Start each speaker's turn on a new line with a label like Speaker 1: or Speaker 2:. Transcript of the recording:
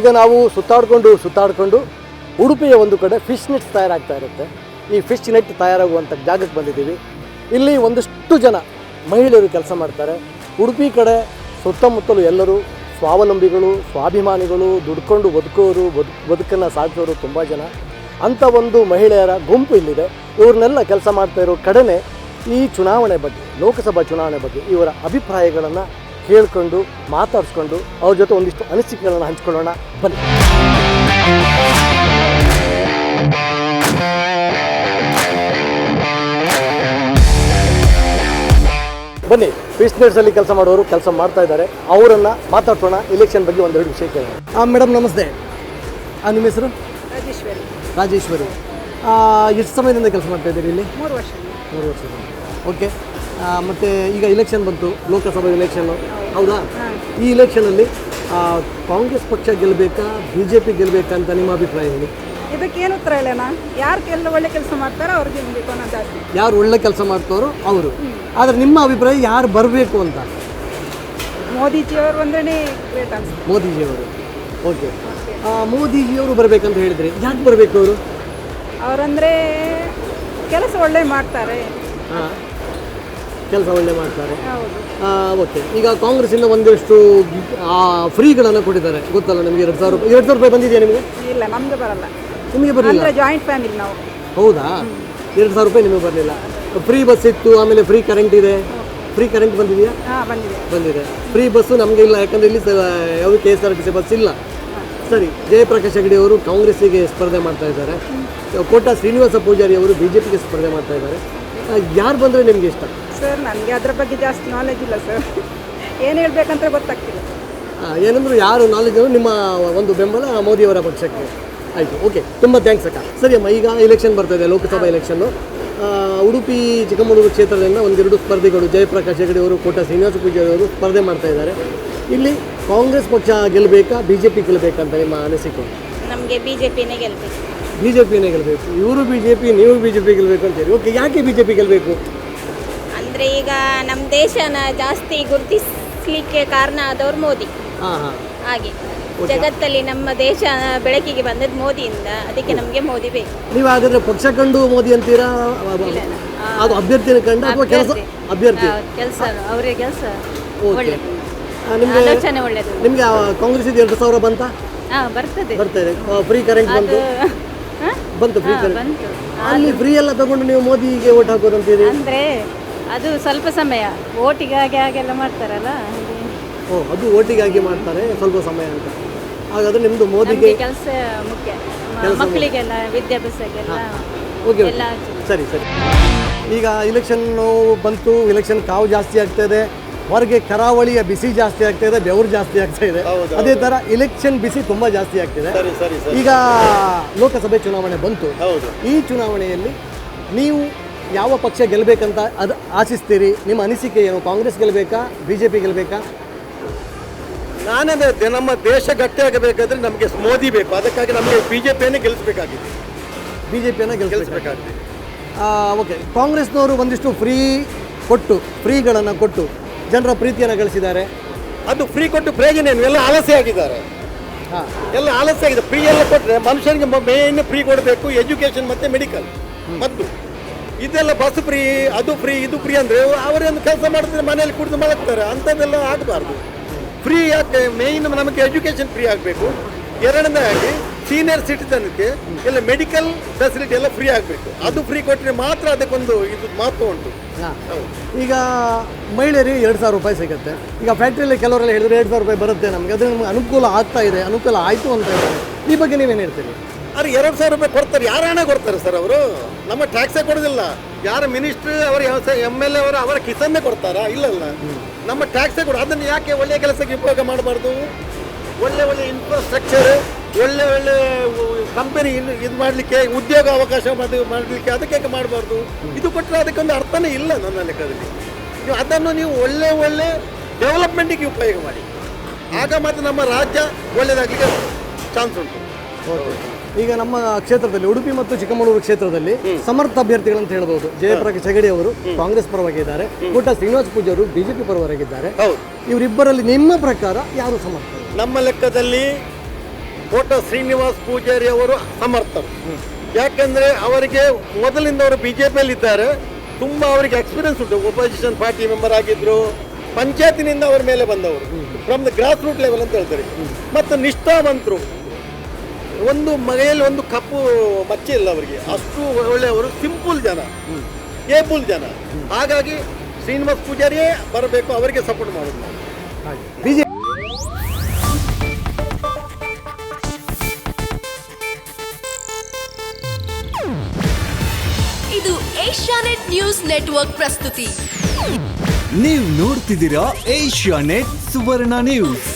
Speaker 1: ಈಗ ನಾವು ಸುತ್ತಾಡಿಕೊಂಡು ಸುತ್ತಾಡಿಕೊಂಡು ಉಡುಪಿಯ ಒಂದು ಕಡೆ ಫಿಶ್ ನೆಟ್ಸ್ ತಯಾರಾಗ್ತಾ ಇರುತ್ತೆ. ಈ ಫಿಶ್ ನೆಟ್ ತಯಾರಾಗುವಂಥ ಜಾಗಕ್ಕೆ ಬಂದಿದ್ದೀವಿ. ಇಲ್ಲಿ ಒಂದಷ್ಟು ಜನ ಮಹಿಳೆಯರು ಕೆಲಸ ಮಾಡ್ತಾರೆ. ಉಡುಪಿ ಕಡೆ ಸುತ್ತಮುತ್ತಲು ಎಲ್ಲರೂ ಸ್ವಾವಲಂಬಿಗಳು, ಸ್ವಾಭಿಮಾನಿಗಳು, ದುಡ್ಕೊಂಡು ಬದುಕೋರು ಬದು ಬದುಕನ್ನು ಸಾಧಿಸೋರು ತುಂಬ ಜನ. ಅಂಥ ಒಂದು ಮಹಿಳೆಯರ ಗುಂಪು ಇಲ್ಲಿದೆ. ಇವ್ರನ್ನೆಲ್ಲ ಕೆಲಸ ಮಾಡ್ತಾ ಇರೋ ಕಡೆನೇ ಈ ಚುನಾವಣೆ ಬಗ್ಗೆ, ಲೋಕಸಭಾ ಚುನಾವಣೆ ಬಗ್ಗೆ ಇವರ ಅಭಿಪ್ರಾಯಗಳನ್ನು ಕೇಳಿಕೊಂಡು ಮಾತಾಡಿಸ್ಕೊಂಡು ಅವ್ರ ಜೊತೆ ಒಂದಿಷ್ಟು ಅನಿಸಿಕೆಗಳನ್ನು ಹಂಚ್ಕೊಳ್ಳೋಣ. ಬನ್ನಿ. ಬನ್ನಿ. ಅಲ್ಲಿ ಕೆಲಸ ಮಾಡೋರು ಕೆಲಸ ಮಾಡ್ತಾ ಇದ್ದಾರೆ. ಅವರನ್ನು ಮಾತಾಡ್ಸೋಣ. ಇಲೆಕ್ಷನ್ ಬಗ್ಗೆ ಒಂದೆರಡು ವಿಷಯ ಕೇಳೋಣ. ಹಾಂ ಮೇಡಮ್ ನಮಸ್ತೆ. ಆ, ನಿಮ್ಮ ಹೆಸರು?
Speaker 2: ರಾಜೇಶ್ವರಿ.
Speaker 1: ರಾಜೇಶ್ವರಿ. ಆ, ಎಷ್ಟು ಸಮಯದಿಂದ ಕೆಲಸ ಮಾಡ್ತಾ ಇದ್ದೀರಿ ಇಲ್ಲಿ?
Speaker 2: ಮೂರು ವರ್ಷ
Speaker 1: ಮೂರು ವರ್ಷ ಓಕೆ ಮತ್ತು ಈಗ ಇಲೆಕ್ಷನ್ ಬಂತು. ಲೋಕಸಭಾ ಇಲೆಕ್ಷನ್ನು ಹೌದಾ? ಈ ಇಲೆಕ್ಷನಲ್ಲಿ ಕಾಂಗ್ರೆಸ್ ಪಕ್ಷ ಗೆಲ್ಲಬೇಕಾ ಬಿ ಜೆ ಪಿ ಗೆಲ್ಲಬೇಕಾ ಅಂತ ನಿಮ್ಮ ಅಭಿಪ್ರಾಯ ಹೇಳಿ.
Speaker 2: ಇದಕ್ಕೇನು ಉತ್ತರ ಇಲ್ಲನಾ ಯಾರು ಒಳ್ಳೆ ಕೆಲಸ ಮಾಡ್ತಾರೋ ಅವ್ರಿಗೆ ಬೇಕು ಅನ್ನೋ ಜಾಸ್ತಿ.
Speaker 1: ಯಾರು ಒಳ್ಳೆ ಕೆಲಸ ಮಾಡ್ತಾರೋ ಅವರು. ಆದರೆ ನಿಮ್ಮ ಅಭಿಪ್ರಾಯ ಯಾರು ಬರಬೇಕು ಅಂತ?
Speaker 2: ಮೋದಿಜಿಯವರು ಅಂದ್ರೆ ಗ್ರೇಟ್ ಅನ್ಸುತ್ತೆ.
Speaker 1: ಮೋದಿಜಿಯವರು. ಓಕೆ. ಮೋದಿಜಿಯವರು ಬರಬೇಕಂತ ಹೇಳಿದ್ರೆ. ಯಾಕೆ ಬರಬೇಕು ಅವರು?
Speaker 2: ಅವರಂದ್ರೆ ಕೆಲಸ ಒಳ್ಳೆ ಮಾಡ್ತಾರೆ.
Speaker 1: ಹಾಂ. ಕೆಲಸ ಒಳ್ಳೆ ಮಾಡ್ತಾರೆ. ಓಕೆ ಈಗ ಕಾಂಗ್ರೆಸ್ಸಿಂದ ಒಂದಷ್ಟು ಫ್ರೀಗಳನ್ನು ಕೊಟ್ಟಿದ್ದಾರೆ. ಗೊತ್ತಲ್ಲ ನಿಮಗೆ ಎರಡು ಸಾವಿರ ರೂಪಾಯಿ ಎರಡು ಸಾವಿರ ರೂಪಾಯಿ ಬಂದಿದೆಯಾ ನಿಮಗೆ?
Speaker 2: ಇಲ್ಲ ನಮ್ಗೆ ಬರಲ್ಲ.
Speaker 1: ನಿಮಗೆ ಬರಲಿಲ್ಲ?
Speaker 2: ಜಾಯಿಂಟ್ ಫ್ಯಾಮಿಲಿ ನಾವು.
Speaker 1: ಹೌದಾ? ಎರಡು ಸಾವಿರ ರೂಪಾಯಿ ನಿಮಗೆ ಬರಲಿಲ್ಲ. ಫ್ರೀ ಬಸ್ ಇತ್ತು ಆಮೇಲೆ ಫ್ರೀ ಕರೆಂಟ್ ಇದೆ. ಫ್ರೀ ಕರೆಂಟ್ ಬಂದಿದೆಯಾ?
Speaker 2: ಬಂದಿದೆ.
Speaker 1: ಫ್ರೀ ಬಸ್ಸು ನಮಗೆ ಇಲ್ಲ ಯಾಕಂದ್ರೆ ಇಲ್ಲಿ ಯಾವುದು K S R T C bus ಇಲ್ಲ. ಸರಿ ಜಯಪ್ರಕಾಶ್ ಹೆಗಡೆ ಅವರು ಕಾಂಗ್ರೆಸ್ಸಿಗೆ ಸ್ಪರ್ಧೆ ಮಾಡ್ತಾ ಇದ್ದಾರೆ. ಕೋಟ ಶ್ರೀನಿವಾಸ ಪೂಜಾರಿ ಅವರು ಬಿ ಜೆ ಪಿಗೆ ಸ್ಪರ್ಧೆ ಮಾಡ್ತಾ ಇದ್ದಾರೆ. ಯಾರು ಬಂದರೆ ನಿಮಗೆ ಇಷ್ಟ?
Speaker 2: ಸರ್ ನನಗೆ ಅದರ ಬಗ್ಗೆ ಜಾಸ್ತಿ ನಾಲೆಜ್ ಇಲ್ಲ ಸರ್. ಏನು ಹೇಳಬೇಕಂತ ಗೊತ್ತಾಗ್ತಿಲ್ಲ.
Speaker 1: ಏನಂದ್ರೆ ಏನಂದ್ರು ಯಾರು ನಾಲೆಜ್ ನಿಮ್ಮ ಒಂದು ಬೆಂಬಲ ಮೋದಿಯವರ ಪಕ್ಷಕ್ಕೆ. ಆಯಿತು ಓಕೆ ತುಂಬ ಥ್ಯಾಂಕ್ಸ್ ಅಕ್ಕ. ಸರಿ ಅಮ್ಮ ಈಗ ಎಲೆಕ್ಷನ್ ಬರ್ತಾ ಇದೆ ಲೋಕಸಭಾ ಇಲೆಕ್ಷನ್ನು ಉಡುಪಿ ಚಿಕ್ಕಮಗಳೂರು ಕ್ಷೇತ್ರದಿಂದ ಒಂದೆರಡು ಸ್ಪರ್ಧಿಗಳು ಜಯಪ್ರಕಾಶ್ ಹೆಗಡೆ ಅವರು ಕೋಟ ಶ್ರೀನಿವಾಸ ಪೂಜಾರಿ ಅವರು ಸ್ಪರ್ಧೆ ಮಾಡ್ತಾ ಇದ್ದಾರೆ. ಇಲ್ಲಿ ಕಾಂಗ್ರೆಸ್ ಪಕ್ಷ ಗೆಲ್ಲಬೇಕಾ ಬಿ ಜೆ ಪಿ ಗೆಲ್ಲಬೇಕಂತ ಅಂತ ನಿಮ್ಮ ಅನಿಸಿಕೆ?
Speaker 3: ನಮಗೆ ಬಿ ಜೆ ಪಿನೇ ಗೆಲ್ಲಬೇಕು
Speaker 1: ಬಿ ಜೆ ಪಿನೇ ಗೆಲ್ಲಬೇಕು ಇವರು ಬಿ ಜೆ ಪಿ ನೀವು ಬಿ ಜೆ ಪಿ ಗೆಲ್ಲಬೇಕು ಅಂತೇಳಿ ಓಕೆ ಯಾಕೆ ಬಿ ಜೆ ಪಿ ಗೆಲ್ಲಬೇಕು
Speaker 3: ಅಂದರೆ ಈಗ ನಮ್ಮ ದೇಶನ ಜಾಸ್ತಿ ಗುರುತಿಸ್ಲಿಕ್ಕೆ ಕಾರಣ ಆದವ್ರು ಮೋದಿ.
Speaker 1: ಹಾಂ ಹಾಂ.
Speaker 3: ಹಾಗೆ. ಜಗತ್ತಲ್ಲಿ ನಮ್ಮ ದೇಶ ಬೆಳಕಿಗೆ ಬಂದದ್ದು ಮೋದಿಯಿಂದ. ಅದಕ್ಕೆ ನಮಗೆ ಮೋದಿ ಬೇಕು.
Speaker 1: ನೀವು ಹಾಗಾದ್ರೆ ಪಕ್ಷ ಕಂಡು ಮೋದಿ ಅಂತೀರಾ? ಅದು ಅಭ್ಯರ್ಥಿನ ಕಂಡು ಅಥವಾ ಕೆಲಸ ಅಭ್ಯರ್ಥಿ?
Speaker 3: ಕೆಲಸ. ಅವರೇ ಕೆಲಸ
Speaker 1: ಓಕೆ. ನಿಮಗೆ
Speaker 3: ಆಲೋಚನೆ ಒಳ್ಳೆದು.
Speaker 1: ನಿಮಗೆ ಕಾಂಗ್ರೆಸ್ ಇದು ಎರಡು ಸಾವಿರ ಬಂತ?
Speaker 3: ಹಾಂ ಬರ್ತದೆ.
Speaker 1: ಬರ್ತಾ ಇದೆ ಫ್ರೀ ಕರೆಂಟ್ ಬಂತು?
Speaker 3: ಹಾ?
Speaker 1: ಬಂತು ಫ್ರೀ ಕರೆಂಟ್
Speaker 3: ಬಂತು.
Speaker 1: ಅಲ್ಲಿ ಫ್ರೀ ಎಲ್ಲ ತಗೊಂಡು ನೀವು ಮೋದಿಗೆ ಓಟ್ ಹಾಕೋದಂತೀರಿ
Speaker 3: ಅಂದರೆ ಅದು ಸ್ವಲ್ಪ ಸಮಯ. ಓಟಿಗಾಗಿ ಹಾಗೆ ಹಾಗೆಲ್ಲ ಮಾಡ್ತಾರಲ್ಲ
Speaker 1: ಓ ಅದು ಓಟಿಗಾಗಿ ಮಾಡ್ತಾರೆ ಸ್ವಲ್ಪ ಸಮಯ ಅಂತ. ಹಾಗಾದ್ರೆ ನಿಮ್ಮದು ಮೋದಿಗೆ
Speaker 3: ಕೆಲಸ ಮುಖ್ಯ. ಮಕ್ಕಳಿಗೆಲ್ಲ ವಿದ್ಯಾಭ್ಯಾಸಕ್ಕೆಲ್ಲ
Speaker 1: ಓಕೆ
Speaker 3: ಎಲ್ಲ
Speaker 1: ಸರಿ ಸರಿ. ಈಗ ಇಲೆಕ್ಷನ್ನು ಬಂತು ಇಲೆಕ್ಷನ್ ಕಾವು ಜಾಸ್ತಿ ಆಗ್ತಾ ಇದೆ ಹೊರಗೆ ಕರಾವಳಿಯ ಬಿಸಿ ಜಾಸ್ತಿ ಆಗ್ತಾ ಇದೆ ಬೆವರು ಜಾಸ್ತಿ ಆಗ್ತಾ ಇದೆ. ಅದೇ ತರ ಇಲೆಕ್ಷನ್ ಬಿಸಿ ತುಂಬಾ ಜಾಸ್ತಿ ಆಗ್ತಿದೆ. ಈಗ ಲೋಕಸಭೆ ಚುನಾವಣೆ ಬಂತು. ಈ ಚುನಾವಣೆಯಲ್ಲಿ ನೀವು ಯಾವ ಪಕ್ಷ ಗೆಲ್ಲಬೇಕಂತ ಅದು ಆಶಿಸ್ತೀರಿ? ನಿಮ್ಮ ಅನಿಸಿಕೆ ಏನು? ಕಾಂಗ್ರೆಸ್ ಗೆಲ್ಲಬೇಕಾ ಬಿ ಜೆ ಪಿ ಗೆಲ್ಲಬೇಕಾ
Speaker 4: ನಾನೇ ನಮ್ಮ ದೇಶ ಗಟ್ಟಿಯಾಗಬೇಕಾದ್ರೆ ನಮಗೆ ಮೋದಿ ಬೇಕು. ಅದಕ್ಕಾಗಿ ನಮಗೆ ಬಿ ಜೆ ಪಿಯನ್ನೇ ಗೆಲ್ಲಿಸಬೇಕಾಗಿದೆ
Speaker 1: ಬಿ ಜೆ ಪಿಯನ್ನು ಗೆಲ್ಲಿಸಬೇಕಾ
Speaker 4: ಗೆಲ್ಲಿಸಬೇಕಾಗಿದೆ
Speaker 1: ಓಕೆ. ಕಾಂಗ್ರೆಸ್ನವರು ಒಂದಿಷ್ಟು ಫ್ರೀ ಕೊಟ್ಟು ಫ್ರೀಗಳನ್ನು ಕೊಟ್ಟು ಜನರ ಪ್ರೀತಿಯನ್ನು ಗಳಿಸಿದ್ದಾರೆ.
Speaker 4: ಅದು ಫ್ರೀ ಕೊಟ್ಟು ಪ್ರಯೋಜನ ಏನು? ಎಲ್ಲ ಆಲಸ್ಯ ಆಗಿದ್ದಾರೆ.
Speaker 1: ಹಾಂ.
Speaker 4: ಎಲ್ಲ ಆಲಸ್ಯ ಆಗಿದೆ. ಫ್ರೀ ಎಲ್ಲ ಕೊಟ್ಟರೆ ಮನುಷ್ಯನಿಗೆ ಮೇನ್ ಫ್ರೀ ಕೊಡಬೇಕು. ಎಜುಕೇಷನ್ ಮತ್ತು ಮೆಡಿಕಲ್ ಮತ್ತು ಇದೆಲ್ಲ ಬಸ್ ಫ್ರೀ ಅದು ಫ್ರೀ ಇದು ಫ್ರೀ ಅಂದರೆ ಅವರೇನು ಕೆಲಸ ಮಾಡಿದ್ರೆ ಮನೆಯಲ್ಲಿ ಕುಡಿದು ಮಲಗ್ತಾರೆ. ಅಂಥದ್ದೆಲ್ಲ ಆಗಬಾರ್ದು. ಫ್ರೀ ಯಾಕೆ? ಮೇಯ್ನ್ ನಮಗೆ ಎಜುಕೇಶನ್ ಫ್ರೀ ಆಗಬೇಕು. ಎರಡನೇದಾಗಿ ಸೀನಿಯರ್ ಸಿಟಿಸನ್ಗೆ ಎಲ್ಲ ಮೆಡಿಕಲ್ ಫೆಸಿಲಿಟಿ ಎಲ್ಲ ಫ್ರೀ ಆಗಬೇಕು. ಅದು ಫ್ರೀ ಕೊಟ್ಟರೆ ಮಾತ್ರ ಅದಕ್ಕೊಂದು ಇದು ಮಹತ್ವ ಉಂಟು.
Speaker 1: ಹಾಂ.
Speaker 4: ಹೌದು.
Speaker 1: ಈಗ ಮಹಿಳೆಯರಿಗೆ ಎರಡು ಸಾವಿರ ರೂಪಾಯಿ ಸಿಗುತ್ತೆ. ಈಗ ಫ್ಯಾಕ್ಟ್ರಿಯಲ್ಲಿ ಕೆಲವರೆಲ್ಲ ಹೇಳಿದ್ರೆ ಎರಡು ಸಾವಿರ ರೂಪಾಯಿ ಬರುತ್ತೆ ನಮಗೆ. ಅದು ನಮಗೆ ಅನುಕೂಲ ಆಗ್ತಾ ಇದೆ. ಅನುಕೂಲ ಆಯಿತು ಅಂತ ಹೇಳ್ತಾರೆ ಈ ಬಗ್ಗೆ ನೀವೇನು ಹೇಳ್ತೀರಿ?
Speaker 4: ಅವ್ರು ಎರಡು ಸಾವಿರ ರೂಪಾಯಿ ಕೊಡ್ತಾರೆ. ಯಾರ ಹಣ ಕೊಡ್ತಾರೆ ಸರ್ ಅವರು? ನಮ್ಮ ಟ್ಯಾಕ್ಸೇ ಕೊಡೋದಿಲ್ಲ. ಯಾರ ಮಿನಿಸ್ಟ್ರ್ ಅವರ ಎಂ ಎಲ್ ಎ ಅವರು ಅವರ ಕಿಸನ್ನೇ ಕೊಡ್ತಾರಾ? ಇಲ್ಲಲ್ಲ ನಮ್ಮ ಟ್ಯಾಕ್ಸೇ ಕೊಡ ಅದನ್ನು ಯಾಕೆ ಒಳ್ಳೆಯ ಕೆಲಸಕ್ಕೆ ಉಪಯೋಗ ಮಾಡಬಾರ್ದು? ಒಳ್ಳೆ ಒಳ್ಳೆ ಇನ್ಫ್ರಾಸ್ಟ್ರಕ್ಚರ್ ಒಳ್ಳೆ ಒಳ್ಳೆ ಕಂಪನಿ ಇದು ಮಾಡಲಿಕ್ಕೆ, ಉದ್ಯೋಗ ಅವಕಾಶ ಮಾಡಿ ಮಾಡಲಿಕ್ಕೆ ಅದಕ್ಕೆ ಮಾಡಬಾರ್ದು? ಇದು ಕೊಟ್ಟರೆ ಅದಕ್ಕೊಂದು ಅರ್ಥನೇ ಇಲ್ಲ ನನ್ನ ಲೆಕ್ಕದಲ್ಲಿ. ನೀವು ಅದನ್ನು ನೀವು ಒಳ್ಳೆ ಒಳ್ಳೆ ಡೆವಲಪ್ಮೆಂಟಿಗೆ ಉಪಯೋಗ ಮಾಡಿ. ಆಗ ಮಾತ್ರ ನಮ್ಮ ರಾಜ್ಯ ಒಳ್ಳೆಯದಾಗಲಿಕ್ಕೆ ಚಾನ್ಸ್ ಉಂಟು.
Speaker 1: ಓಕೆ ಈಗ ನಮ್ಮ ಕ್ಷೇತ್ರದಲ್ಲಿ ಉಡುಪಿ ಮತ್ತು ಚಿಕ್ಕಮಗಳೂರು ಕ್ಷೇತ್ರದಲ್ಲಿ ಸಮರ್ಥ ಅಭ್ಯರ್ಥಿಗಳಂತ ಹೇಳಬಹುದು. ಜಯಪ್ರಕಾಶ್ ಹೆಗಡೆ ಅವರು ಕಾಂಗ್ರೆಸ್ ಪರವಾಗಿದ್ದಾರೆ. ಕೋಟ ಶ್ರೀನಿವಾಸ ಪೂಜಾರಿ ಅವರು ಬಿಜೆಪಿ ಪರವಾಗಿದ್ದಾರೆ. ಇವರಿಬ್ಬರಲ್ಲಿ ನಿಮ್ಮ ಪ್ರಕಾರ ಯಾರು ಸಮರ್ಥ
Speaker 4: ನಮ್ಮ ಲೆಕ್ಕದಲ್ಲಿ ಕೋಟ ಶ್ರೀನಿವಾಸ್ ಪೂಜಾರಿ ಅವರು ಸಮರ್ಥರು ಯಾಕಂದ್ರೆ ಅವರಿಗೆ ಮೊದಲಿಂದ ಅವರು ಬಿಜೆಪಿಯಲ್ಲಿ ಇದ್ದಾರೆ ತುಂಬಾ ಅವರಿಗೆ ಎಕ್ಸ್ಪೀರಿಯನ್ಸ್ ಉಂಟು. ಒಪೋಸಿಷನ್ ಪಾರ್ಟಿ ಮೆಂಬರ್ ಆಗಿದ್ರು ಪಂಚಾಯತಿನಿಂದ ಅವರ ಮೇಲೆ ಬಂದವರು. From the grass root level ಅಂತ ಹೇಳ್ತಾರೆ. ಮತ್ತು ನಿಷ್ಠಾವಂತರು. ಒಂದು ಮನೆಯಲ್ಲಿ ಒಂದು ಕಪ್ಪು ಮಚ್ಚೆ ಇಲ್ಲ ಅವರಿಗೆ. ಅಷ್ಟು ಒಳ್ಳೆಯವರು ಸಿಂಪಲ್ ಜನ. ಏಬಲ್ ಜನ. ಹಾಗಾಗಿ ಶ್ರೀನಿವಾಸ್ ಪೂಜಾರಿಯೇ ಬರಬೇಕು ಅವರಿಗೆ ಸಪೋರ್ಟ್ ಮಾಡೋದು ನಾವು.
Speaker 1: ಬಿಜೆಪಿ
Speaker 5: ಇದು ಏಷ್ಯಾನೆಟ್ ನ್ಯೂಸ್ ನೆಟ್ವರ್ಕ್ ಪ್ರಸ್ತುತಿ.
Speaker 6: ನೀವು ನೋಡ್ತಿದ್ದೀರಾ ಏಷ್ಯಾನೆಟ್ ಸುವರ್ಣ ನ್ಯೂಸ್.